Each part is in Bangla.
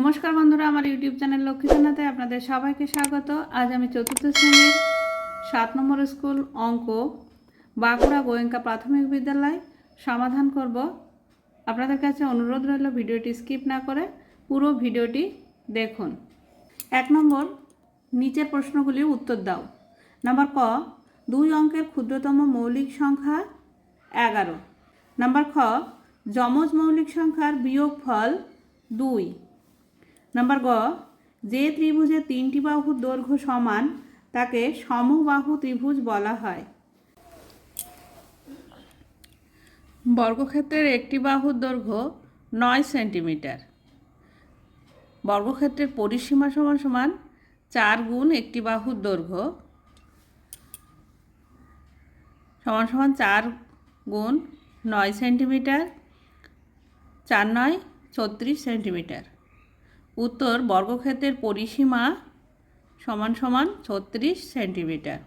নমস্কার বন্ধুরা, আমার ইউটিউব চ্যানেল লক্ষ্মীজনাতে আপনাদের সবাইকে স্বাগত। আজ আমি চতুর্থ শ্রেণির সাত নম্বর স্কুল অঙ্ক বাঁকুড়া গোয়েঙ্কা প্রাথমিক বিদ্যালয় সমাধান করব। আপনাদের কাছে অনুরোধ রইল ভিডিওটি স্কিপ না করে পুরো ভিডিওটি দেখুন। এক নম্বর, নিচের প্রশ্নগুলির উত্তর দাও। নাম্বার ক, দুই অঙ্কের ক্ষুদ্রতম মৌলিক সংখ্যা এগারো। নাম্বার খ, যমজ মৌলিক সংখ্যার বিয়োগফল দুই। নাম্বার গ, যে ত্রিভুজের তিনটি বাহুর দৈর্ঘ্য সমান, তাকে সমবাহু ত্রিভুজ বলা হয়। বর্গক্ষেত্রের একটি বাহুর দৈর্ঘ্য নয় সেন্টিমিটার। বর্গক্ষেত্রের পরিসীমা সমান সমান চার গুণ একটি বাহুর দৈর্ঘ্য সমান সমান চার গুণ নয় সেন্টিমিটার, চার নয় ছত্রিশ সেন্টিমিটার। উত্তর বর্গক্ষেত্রের পরিসীমা সমান সমান ছত্রিশ সেন্টিমিটার।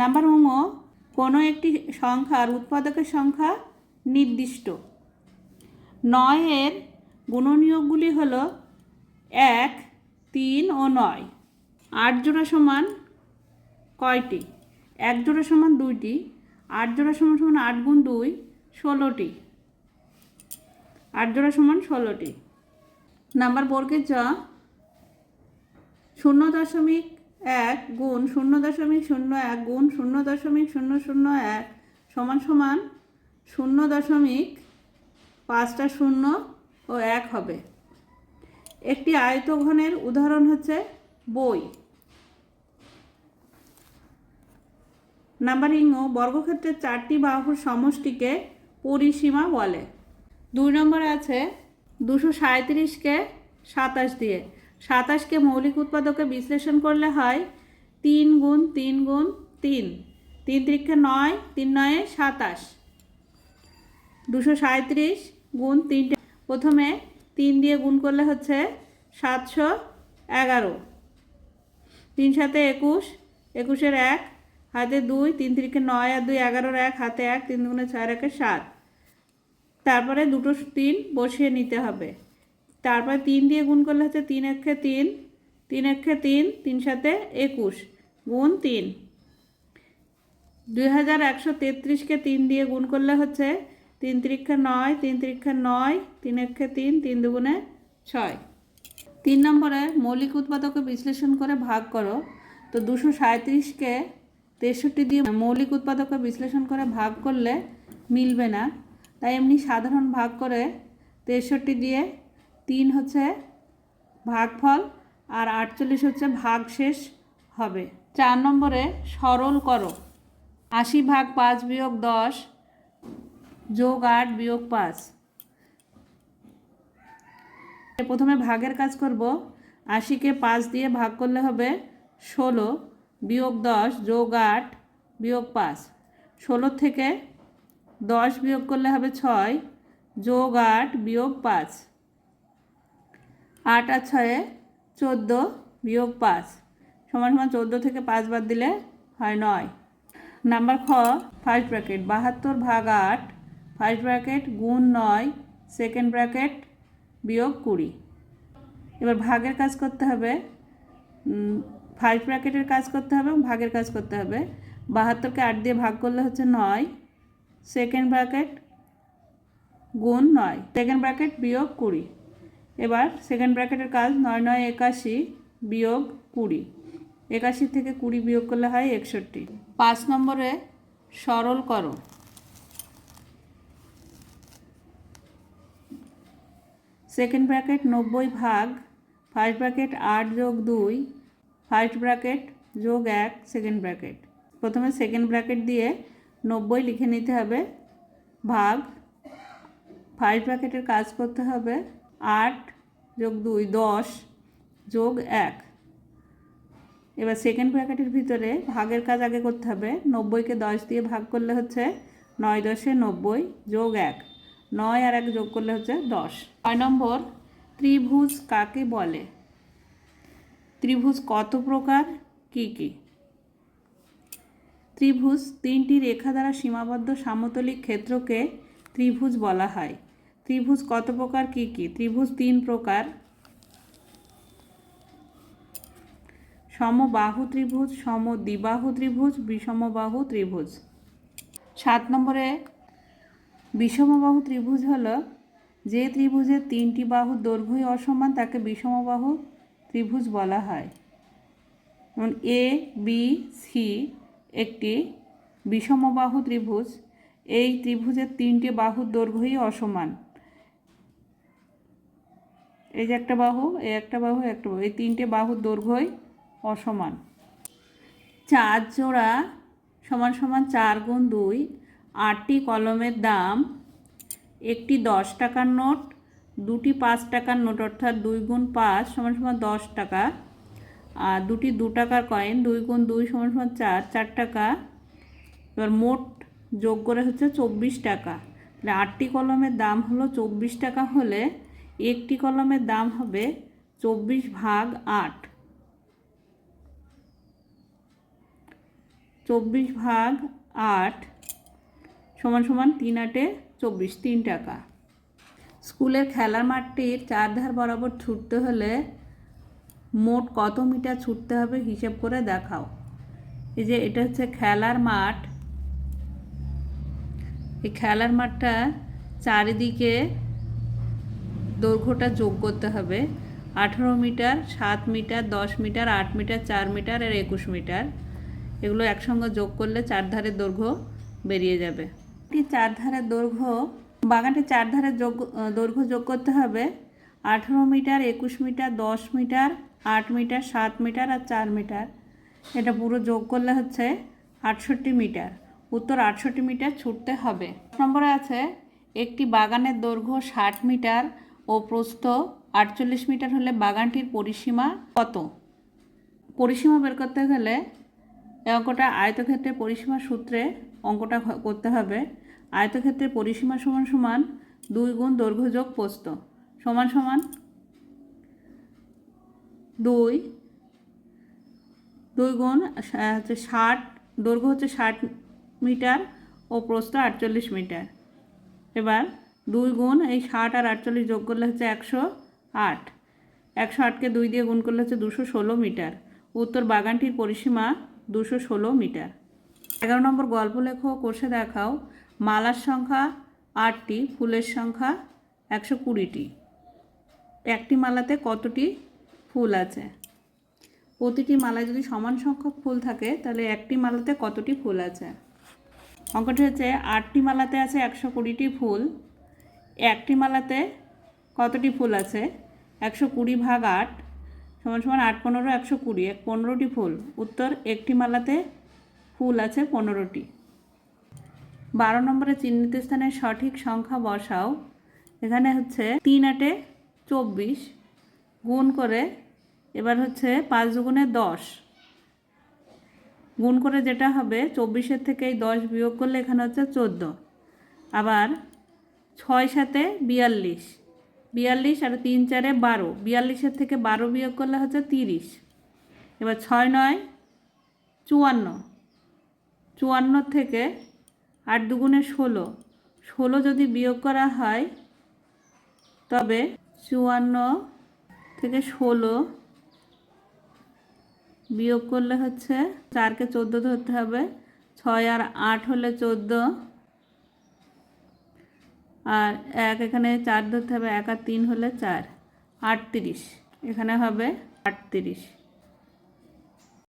নাম্বার উঙ কোনো একটি সংখ্যার উৎপাদকের সংখ্যা নির্দিষ্ট। নয়ের গুণনীয়কগুলি হল এক, তিন ও নয়। আট জোড়া সমান কয়টি? এক জোড়া সমান দুইটি। আট জোড়া সমান সমান আট গুণ দুই, ষোলোটি। আট জোড়া সমান ষোলোটি। নাম্বার বর্গের চ শূন্য দশমিক এক গুণ শূন্য দশমিক শূন্য এক গুণ শূন্য দশমিক শূন্য শূন্য এক সমান সমান শূন্য দশমিক পাঁচটা শূন্য ও এক হবে। একটি আয়তঘনের উদাহরণ হচ্ছে বই। নাম্বার ইং বর্গক্ষেত্রের চারটি বাহুর সমষ্টিকে পরিসীমা বলে। দুই নম্বরে আছে দুশো সাঁত্রিশকে সাতাশ দিয়ে। সাতাশকে মৌলিক উৎপাদকে বিশ্লেষণ করলে হয় তিন গুণ তিন গুণ তিন। তিন ত্রিক্ষে নয়, তিন নয়ে সাতাশ। দুশো সাঁত্রিশ গুণ তিনটে। প্রথমে তিন দিয়ে গুণ করলে হচ্ছে সাতশো এগারো। তিন সাথে একুশ, একুশের এক, হাতে দুই, তিন তিরিখে নয় আর দুই, এগারোর এক, হাতে এক, তিন দুগুণে ছয় একে সাত। তারপরে দুটো তিন বসিয়ে নিতে হবে। তারপরে তিন দিয়ে গুণ করলে হচ্ছে তিন একে তিন তিন একে তিন তিন সাথে একুশ, গুণ তিন। দুই হাজার একশো তেত্রিশকে তিন দিয়ে গুণ করলে হচ্ছে তিন তিরিক্ষে নয়, তিন তিরিক্ষে নয়, তিন একে তিন তিন দুগুণে ছয়। তিন নম্বরে মৌলিক উৎপাদকে বিশ্লেষণ করে ভাগ করো। তো দুশো সাঁত্রিশকে তেষট্টি দিয়ে মৌলিক উৎপাদকে বিশ্লেষণ করে ভাগ করলে মিলবে না। তাই এমনি সাধারণ ভাগ করে তেষট্টি দিয়ে তিন হচ্ছে ভাগফল আর আটচল্লিশ হচ্ছে ভাগশেষ হবে। চার নম্বরে সরল করো। আশি ভাগ পাঁচ বিয়োগ দশ যোগ আট বিয়োগ পাঁচ। প্রথমে ভাগের কাজ করব। আশিকে পাঁচ দিয়ে ভাগ করলে হবে ষোলো বিয়োগ দশ যোগ আট বিয়োগ পাঁচ। ষোলোর থেকে দশ বিয়োগ করলে হবে ছয়, যোগ আট বিয়োগ পাঁচ। আট আর ছয়ে চোদ্দ বিয়োগ পাঁচ, সমান সমান চোদ্দ থেকে পাঁচ বাদ দিলে হয় নয়। নাম্বার খ ফার্স্ট ব্র্যাকেট বাহাত্তর ভাগ আট ফার্স্ট ব্র্যাকেট গুণ নয় সেকেন্ড ব্র্যাকেট বিয়োগ কুড়ি। এবার ভাগের কাজ করতে হবে ফার্স্ট ব্র্যাকেটের কাজ করতে হবে এবং ভাগের কাজ করতে হবে। বাহাত্তরকে আট দিয়ে ভাগ করলে হচ্ছে নয় সেকেন্ড ব্র্যাকেট গুণ নয়। সেকেন্ড ব্র্যাকেট বিয়োগ কুড়ি। এবার সেকেন্ড ব্র্যাকেটের কাজ নয় নয় একাশি বিয়োগ কুড়ি। একাশি থেকে কুড়ি বিয়োগ করলে হয় একষট্টি। পাঁচ নম্বরে সরল করো। সেকেন্ড ব্র্যাকেট নব্বই ভাগ, ফার্স্ট ব্র্যাকেট আট যোগ দুই, ফার্স্ট ব্র্যাকেট যোগ এক, সেকেন্ড ব্র্যাকেট। প্রথমে সেকেন্ড ব্র্যাকেট দিয়ে নব্বই লিখে নিতে হবে। ভাগ ফার্স্ট ব্র্যাকেটের কাজ করতে হবে। আট যোগ দুই, দশ যোগ এক। এবার সেকেন্ড ব্র্যাকেটের ভিতরে ভাগের কাজ আগে করতে হবে। নব্বইকে দশ দিয়ে ভাগ করলে হচ্ছে নয় দশে নব্বই যোগ এক। নয় আর এক যোগ করলে হচ্ছে দশ। ছয় নম্বর, ত্রিভুজ কাকে বলে? ত্রিভুজ কত প্রকার? কি কি? ত্রিভুজ তিনটি রেখা দ্বারা সীমাবদ্ধ সামতলিক ক্ষেত্রকে ত্রিভুজ বলা হয়। ত্রিভুজ কত প্রকার, কি কি? ত্রিভুজ তিন প্রকার। সমবাহু ত্রিভুজ, সমদ্বিবাহু ত্রিভুজ, বিষমবাহু ত্রিভুজ। সাত নম্বরে বিষমবাহু ত্রিভুজ হলো যে ত্রিভুজের তিনটি বাহু দৈর্ঘ্যই অসমান, তাকে বিষমবাহু ত্রিভুজ বলা হয়। এ বি সি একটি বিষমবাহু ত্রিভুজ। এই ত্রিভুজের তিনটে বাহুর দৈর্ঘ্যই অসমান। এই যে একটা বাহু, এই একটা বাহু একটা বাহু, এই তিনটে বাহুর দৈর্ঘ্যই অসমান। চার জোড়া সমান সমান চার গুণ দুই, আটটি কলমের দাম একটি দশ টাকার নোট, দুটি পাঁচ টাকার নোট, অর্থাৎ দুই গুণ পাঁচ সমান সমান দশ টাকা। আর দুটি দু টাকার কয়েন দুই গুণ দুই সমান সমান চার চার টাকা। এবার মোট যোগ করে হচ্ছে চব্বিশ টাকা। তাহলে আটটি কলমের দাম হলো চব্বিশ টাকা হলে একটি কলমের দাম হবে চব্বিশ ভাগ আট। চব্বিশ ভাগ আট সমান সমান তিন আটে চব্বিশ, তিন টাকা। স্কুলের খেলার মাঠটির চারধার বরাবর ছুটতে হলে মোট কত মিটার ছুটতে হবে হিসেব করে দেখাও। এই যে এটা হচ্ছে খেলার মাঠ। এই খেলার মাঠটা চারিদিকে দৈর্ঘ্যটা যোগ করতে হবে। আঠেরো মিটার, সাত মিটার, দশ মিটার, আট মিটার, চার মিটার আর একুশ মিটার। এগুলো একসঙ্গে যোগ করলে চারধারের দৈর্ঘ্য বেরিয়ে যাবে। চারধারের দৈর্ঘ্য, বাগানটি চারধারের যোগ দৈর্ঘ্য যোগ করতে হবে। আঠেরো মিটার, একুশ মিটার, দশ মিটার আট মিটার, সাত মিটার আর চার মিটার। এটা পুরো যোগ করলে হচ্ছে আটষট্টি মিটার। উত্তর আটষট্টি মিটার ছুটতে হবে। নম্বরে আছে, একটি বাগানের দৈর্ঘ্য ষাট মিটার ও প্রস্থ আটচল্লিশ মিটার হলে বাগানটির পরিসীমা কত? পরিসীমা বের করতে গেলে এই অঙ্কটা আয়তক্ষেত্রের পরিসীমা সূত্রে অঙ্কটা করতে হবে। আয়তক্ষেত্রের পরিসীমা সমান সমান দুই গুণ দৈর্ঘ্য যোগ প্রস্থ। সমান সমান দুই দুই গুণ হচ্ছে ষাট, দৈর্ঘ্য হচ্ছে ষাট মিটার ও প্রস্থ আটচল্লিশ মিটার। এবার দুই গুণ, এই ষাট আর আটচল্লিশ যোগ করলে হচ্ছে একশো আট। একশো আটকে দুই দিয়ে গুণ করলে হচ্ছে দুশো ষোলো মিটার। উত্তর বাগানটির পরিসীমা দুশো ষোলো মিটার। এগারো নম্বর গল্প লেখো কোষে দেখাও, মালার সংখ্যা আটটি, ফুলের সংখ্যা একশো কুড়িটি। একটি মালাতে কতটি ফুল আছে। প্রতিটি মালায় যদি সমান সংখ্যক ফুল থাকে, তাহলে একটি মালাতে কতটি ফুল আছে? অঙ্কটি হচ্ছে, আটটি মালাতে আছে একশো কুড়িটি ফুল। একটি মালাতে কতটি ফুল আছে? একশো কুড়ি ভাগ আট সমান সমান আট পনেরো, একশো কুড়ি, এক পনেরোটি ফুল। উত্তর, একটি মালাতে ফুল আছে পনেরোটি। বারো নম্বরে চিহ্নিত স্থানের সঠিক সংখ্যা বসাও। এখানে হচ্ছে তিন আটে চব্বিশ গুণ করে এবার হচ্ছে পাঁচ দুগুণে দশ। গুণ করে যেটা হবে, চব্বিশের থেকে এই দশ বিয়োগ করলে এখানে হচ্ছে চোদ্দ। আবার ছয় সাতে বিয়াল্লিশ। বিয়াল্লিশ আর তিন চারে বারো। বিয়াল্লিশের থেকে বারো বিয়োগ করলে হচ্ছে তিরিশ। এবার ছয় নয়, চুয়ান্ন। চুয়ান্ন থেকে আট দুগুণে ষোলো। ষোলো যদি বিয়োগ করা হয়, তবে চুয়ান্ন থেকে ষোলো বিয়োগ করলে হচ্ছে চারকে চোদ্দ ধরতে হবে। ছয় আর আট হলে চোদ্দ। আর এক এখানে চার ধরতে হবে, এক আর তিন হলে চার। আটত্রিশ, এখানে হবে আটত্রিশ।